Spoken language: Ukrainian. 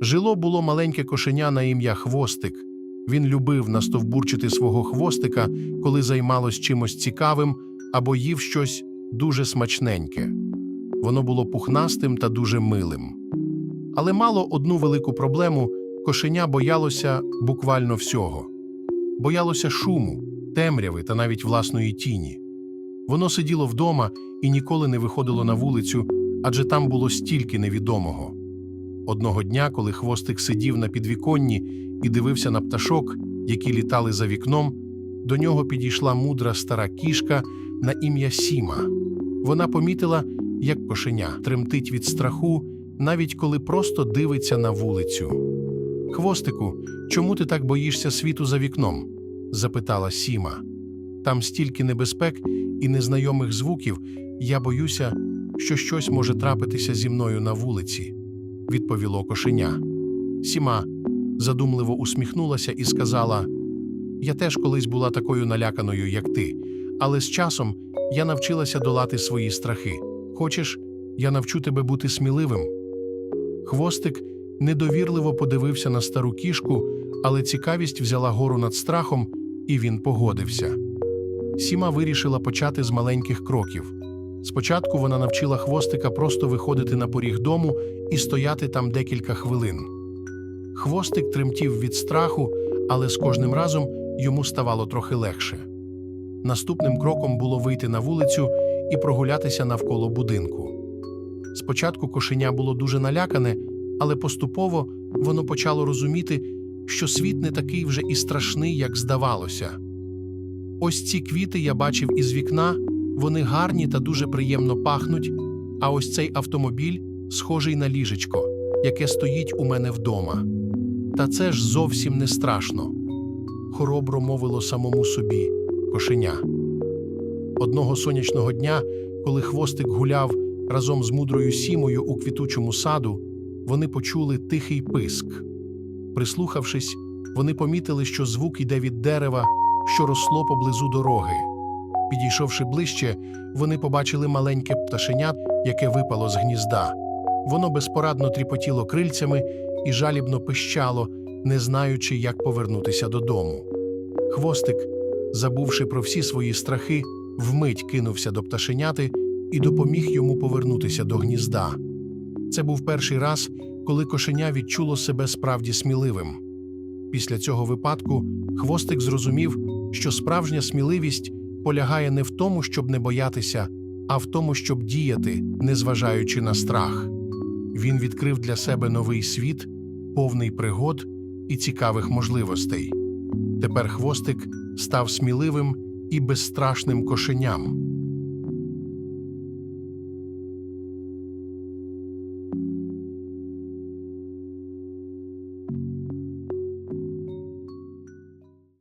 Жило було маленьке кошеня на ім'я Хвостик. Він любив настовбурчити свого хвостика, коли займалось чимось цікавим або їв щось дуже смачненьке. Воно було пухнастим та дуже милим. Але мало одну велику проблему кошеня боялося буквально всього. Боялося шуму, темряви та навіть власної тіні. Воно сиділо вдома і ніколи не виходило на вулицю, адже там було стільки невідомого. Одного дня, коли хвостик сидів на підвіконні і дивився на пташок, які літали за вікном, до нього підійшла мудра стара кішка на ім'я Сіма. Вона помітила, як кошеня тремтить від страху, навіть коли просто дивиться на вулицю. Хвостику, чому ти так боїшся світу за вікном? запитала Сіма. Там стільки небезпек і незнайомих звуків, я боюся, що щось може трапитися зі мною на вулиці, відповіло кошеня. Сіма задумливо усміхнулася і сказала: Я теж колись була такою наляканою, як ти, але з часом я навчилася долати свої страхи. Хочеш, я навчу тебе бути сміливим? Хвостик недовірливо подивився на стару кішку, але цікавість взяла гору над страхом, і він погодився. Сіма вирішила почати з маленьких кроків. Спочатку вона навчила хвостика просто виходити на поріг дому і стояти там декілька хвилин. Хвостик тремтів від страху, але з кожним разом йому ставало трохи легше. Наступним кроком було вийти на вулицю і прогулятися навколо будинку. Спочатку кошеня було дуже налякане, але поступово воно почало розуміти, що світ не такий вже і страшний, як здавалося. Ось ці квіти я бачив із вікна, вони гарні та дуже приємно пахнуть, а ось цей автомобіль схожий на ліжечко, яке стоїть у мене вдома. Та це ж зовсім не страшно. Хоробро мовило самому собі кошеня. Одного сонячного дня, коли хвостик гуляв разом з мудрою сімою у квітучому саду, вони почули тихий писк. Прислухавшись, вони помітили, що звук йде від дерева, що росло поблизу дороги. Підійшовши ближче, вони побачили маленьке пташеня, яке випало з гнізда. Воно безпорадно тріпотіло крильцями і жалібно пищало, не знаючи, як повернутися додому. Хвостик, забувши про всі свої страхи, вмить кинувся до пташеняти і допоміг йому повернутися до гнізда. Це був перший раз, коли кошеня відчуло себе справді сміливим. Після цього випадку хвостик зрозумів, що справжня сміливість полягає не в тому, щоб не боятися, а в тому, щоб діяти, незважаючи на страх. Він відкрив для себе новий світ, повний пригод і цікавих можливостей. Тепер хвостик став сміливим і безстрашним кошеням.